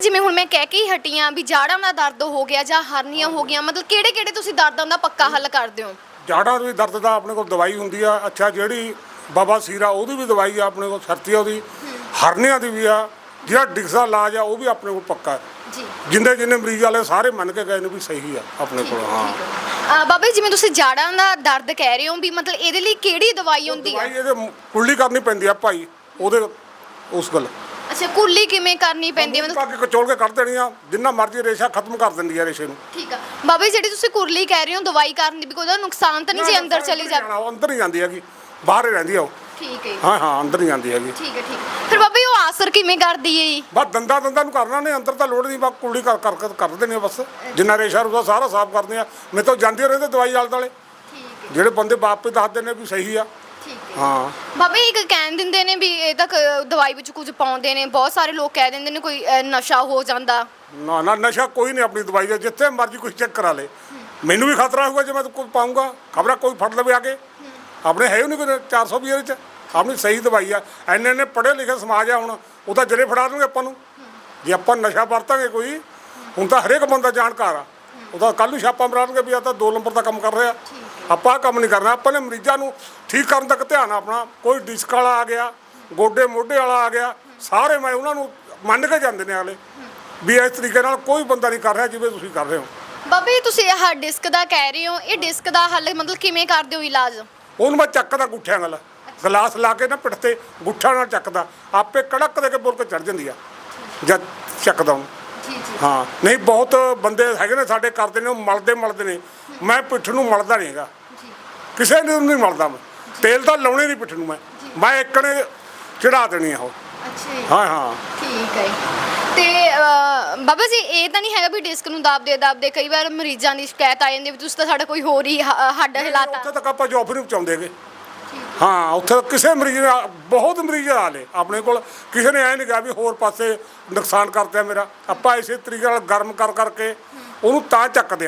ਜਿਵੇਂ ਹੁਣ ਮੈਂ ਕਹਿ ਕੇ ਹੀ ਹਟੀ ਆਂ ਵੀ ਜਾੜਾਂ ਦਾ ਦਰਦ ਹੋ ਗਿਆ ਜਾਂ ਹਰਨੀਆਂ ਹੋ ਗਈਆਂ ਮਤਲਬ ਕਿਹੜੇ ਕਿਹੜੇ ਤੁਸੀਂ ਦਰਦਾਂ ਦਾ ਪੱਕਾ ਹੱਲ ਕਰਦੇ ਹੋ? ਜਾੜਾਂ ਦੀ ਦਰਦ ਦਾ ਆਪਣੇ ਕੋਲ ਦਵਾਈ ਹੁੰਦੀ ਆ। ਅੱਛਾ ਜਿਹੜੀ ਬਾਬਾ ਸੀਰਾ ਉਹਦੀ ਵੀ ਦਵਾਈ ਆ ਆਪਣੇ ਕੋਲ ਸਰਤੀ ਆ ਉਹਦੀ। ਹਰਨਿਆਂ ਦੀ ਵੀ ਆ ਜਿਹੜਾ ਡਿਕਸ ਇਲਾਜ ਆ ਉਹ ਵੀ ਆਪਣੇ ਕੋਲ ਪੱਕਾ ਹੈ। ਜੀ। ਜਿੰਦੇ ਜਿੰਨੇ ਮਰੀਜ਼ ਵਾਲੇ ਸਾਰੇ ਮੰਨ ਕੇ ਗਏ ਨੇ ਵੀ ਸਹੀ ਆ ਆਪਣੇ ਕੋਲ ਹਾਂ ਆ ਬਾਬਾ ਜੀ, ਜਿਵੇਂ ਤੁਸੀਂ ਜਾੜਾਂ ਦਾ ਦਰਦ ਕਹਿ ਰਹੇ ਹੋ ਵੀ ਮਤਲਬ ਇਹਦੇ ਲਈ ਕਿਹੜੀ ਦਵਾਈ ਹੁੰਦੀ ਹੈ ਦਵਾਈ ਇਹਦੇ ਮ- ਕੁੱਲੀ ਕਰਨੀ ਪੈਂਦੀ ਆ ਭਾਈ ਉਹਦੇ ਉਸ ਗੱਲ। ਅੱਛਾ ਕੁੱਲੀ ਕਿਵੇਂ ਕਰਨੀ ਪੈਂਦੀ ਹੈ? ਮਤਲਬ ਕਚੋਲ ਕੇ ਕੱਢ ਦੇਣੀ ਆ ਜਿੰਨਾ ਮਰਜ਼ੀ ਰੇਸ਼ਾ ਖਤਮ ਕਰ ਦਿੰਦੀ ਆ ਰੇਸ਼ੇ ਨੂੰ। ਠੀਕ ਆ। ਬਾਬਾ ਜੀ, ਜਿਹੜੀ ਤੁਸੀਂ ਕੁਰਲੀ ਕਹਿ ਰਹੇ ਹੋ ਦਵਾਈ ਕਰਨ ਦੀ ਵੀ ਕੋਈ ਉਹਦਾ ਨੁਕਸਾਨ ਤਾਂ ਨਹੀਂ ਜੇ ਅੰਦਰ ਚਲੀ ਜਾਵੇ ਉਹ ਅੰਦਰ ਹੀ ਜਾਂਦੀ ਹੈਗੀ ਬਾਹਰ ਹੀ ਰਹਿੰਦੀ ਆ ਉਹ। ਠੀਕ ਹੈ ਜੀ, ਹਾਂ ਹਾਂ ਅੰਦਰ ਹੀ ਜਾਂਦੀ ਹੈਗੀ। ਠੀਕ ਹੈ ਠੀਕ ਹੈ। ਫਿਰ ਬਾਬਾ ਜੀ, ਉਹ ਆਸਰ ਕਿਵੇਂ ਕਰਦੀ ਹੈ ਜੀ? ਬਸ ਦੰਦਾਂ ਦੰਦਾਂ ਨੂੰ ਕਰਨਾ ਨੇ ਅੰਦਰ ਤਾਂ ਲੋੜ ਨਹੀਂ ਬਸ ਕੁੜੀ ਕਰ ਕਰ ਕਰ- ਕਰ ਦਿੰਦੇ ਆ ਬਸ। ਜਿੰਨਾ ਰੇਸ਼ਾ ਰੂਸਾ ਸਾਰਾ ਸਾਫ਼ ਕਰਦੇ ਆ। ਮੇਰੇ ਤੋਂ ਜਾਂਦੇ ਰਹਿੰਦੇ ਦਵਾਈ ਆਲੇ ਦੁਆਲੇ। ਠੀਕ ਹੈ। ਜਿਹੜੇ ਬੰਦੇ ਬਾਪ ਵੀ ਦੱਸਦੇ ਨੇ ਵੀ ਸਹੀ ਆ। ਹੈ। ਬਾਬਾ ਇੱਕ ਕਹਿਣ ਦਿੰਦੇ ਨੇ ਵੀ ਇਹ ਤਾਂ ਕ- ਦਵਾਈ ਵਿੱਚ ਕੁਝ ਪਾਉਂਦੇ ਨੇ ਬਹੁਤ ਸਾਰੇ ਲੋਕ ਕਹਿ ਦਿੰਦੇ ਨੇ ਕੋਈ ਅ, ਨਸ਼ਾ ਹੋ ਜਾਂਦਾ। ਨਾ ਨਾ ਨਸ਼ਾ ਕੋਈ ਨਹੀਂ ਆਪਣੀ ਦਵਾਈ ਦਾ ਜਿੱਥੇ ਮਰਜ਼ੀ ਕੋਈ ਚੈੱਕ ਕਰਾ ਲੇ। ਮੈਨੂੰ ਵੀ ਖਤਰਾ ਹੋਊਗਾ ਜੇ ਮੈਂ ਕੋਈ ਪਾਉਂਗਾ ਖਬਰਾਂ ਕੋਈ ਫੜ ਲਵੇ ਆ ਕੇ। ਆਪਣੇ ਹੈ ਹੀ ਨਹੀਂ ਕੋਈ 400 ਵੀ ਇਹਦੇ ਚ ਆਪਣੀ ਸਹੀ ਦਵਾਈ ਆ। ਐਨੇ ਐਨੇ ਪੜ੍ਹੇ ਲਿਖੇ ਸਮਾਜ ਆ ਹੁਣ ਉਹ ਤਾਂ ਜਰੇ ਫੜਾ ਦੇਣਗੇ ਆਪਾਂ ਨੂੰ। ਜੇ ਆਪਾਂ ਨਸ਼ਾ ਵਰਤਾਂਗੇ ਕੋਈ ਹੁਣ ਤਾਂ ਹਰੇਕ ਬੰਦਾ ਜਾਣਕਾਰ ਆ। ਉਹ ਤਾਂ ਕੱਲ ਨੂੰ ਛਾਪਾ ਮਰਾਣਗੇ ਵੀ ਆ ਤਾਂ ਦੋ ਨੰਬਰ ਦਾ ਕੰਮ ਕਰ ਰਿਹਾ। ਆਪਾਂ ਕੰਮ ਨਹੀਂ ਕਰਨਾ ਆਪਾਂ ਨੇ ਮਰੀਜ਼ਾਂ ਨੂੰ ਠੀਕ ਕਰਨ ਤੱਕ ਧਿਆਨ ਆਪਣਾ। ਕੋਈ ਡਿਸਕ ਵਾਲਾ ਆ ਗਿਆ ਗੋਡੇ ਮੋਢੇ ਵਾਲਾ ਆ ਗਿਆ ਸਾਰੇ ਮੈਂ ਉਹਨਾਂ ਨੂੰ ਮੰਨ ਕੇ ਜਾਂਦੇ ਨੇ ਅਗਲੇ ਵੀ ਇਸ ਤਰੀਕੇ ਨਾਲ ਕੋਈ ਬੰਦਾ ਨਹੀਂ ਕਰ ਰਿਹਾ ਜਿਵੇਂ ਤੁਸੀਂ ਕਰ ਰਹੇ ਹੋ। ਬਾਬਾ ਤੁਸੀਂ ਇਹ ਡਿਸਕ ਦਾ ਕਹਿ ਰਹੇ ਹੋ ਇਹ ਡਿਸਕ ਦਾ ਹੱਲ ਮਤਲਬ ਕਿਵੇਂ ਕਰਦੇ ਹੋ ਇਲਾਜ? ਉਹਨੂੰ ਮੈਂ ਚੱਕਦਾ ਗੁੱਠਿਆਂ ਨਾਲ ਗਲਾਸ ਲਾ ਕੇ ਨਾ ਪਿੱਠ ਤੇ ਗੁੱਠਾ ਨਾਲ ਚੱਕਦਾ ਆਪੇ ਕੜਕ ਦੇ ਕੇ ਬੁਰ ਕੇ ਚੜ ਜਾਂਦੀ ਆ ਜਦ ਚੱਕਦਾ ਜੀ ਹਾਂ ਨਹੀਂ ਬਹੁਤ ਬੰਦੇ ਹੈਗੇ ਨੇ ਸਾਡੇ ਕਰਦੇ ਨੇ ਉਹ ਮਲਦੇ ਮਲਦੇ ਨੇ ਮੈਂ ਪਿੱਠ ਨੂੰ ਮਲਦਾ ਨਹੀਂ ਹੈਗਾ। ਕਿਸੇ ਨੂੰ ਨਹੀਂ ਮਲਦਾ ਮੈਂ। ਤੇਲ ਤਾਂ ਲਾਉਣੇ ਨਹੀਂ ਪਿੱਠ ਨੂੰ ਮੈਂ। ਮੈਂ ਇੱਕ ਨੇ ਚੜਾ ਦੇਣੀ ਆ ਉਹ। ਅੱਛਾ ਜੀ। ਹਾਂ ਹਾਂ। ਠੀਕ ਹੈ ਤੇ ਬਾਬਾ ਜੀ ਇਹ ਤਾਂ ਨਹੀਂ ਹੈਗਾ ਵੀ ਡਿਸਕ ਨੂੰ ਦਾਬਦੇ ਦਾਬਦੇ ਕਈ ਵਾਰ ਮਰੀਜ਼ਾਂ ਦੀ ਸ਼ਿਕਾਇਤ ਆ ਜਾਂਦੀ ਵੀ ਤੁਸੀਂ ਤਾਂ ਸਾਡਾ ਕੋਈ ਹੋਰ ਹੀ ਹ- ਹੱਡ ਹਿਲਾਤਾ। ਉੱਥੇ ਤੱਕ ਆਪਾਂ ਜੋਬ ਨਹੀਂ ਪਹੁੰਚਾਉਂਦੇਗੇ ਹਾਂ ਉੱਥੇ ਕਿਸੇ ਮਰੀਜ਼ ਨੇ ਬਹੁਤ ਮਰੀਜ਼ ਆ ਲਏ ਆਪਣੇ ਕੋਲ ਕਿਸੇ ਨੇ ਐ ਨਹੀਂ ਕਿਹਾ ਵੀ ਹੋਰ ਪਾਸੇ ਨੁਕਸਾਨ ਕਰਤਾ ਮੇਰਾ। ਆਪਾਂ ਇਸੇ ਤਰੀਕੇ ਨਾਲ ਗਰਮ ਕਰ ਕਰਕੇ ਉਹਨੂੰ ਤਾਂ ਚੱਕਦੇ ਆ।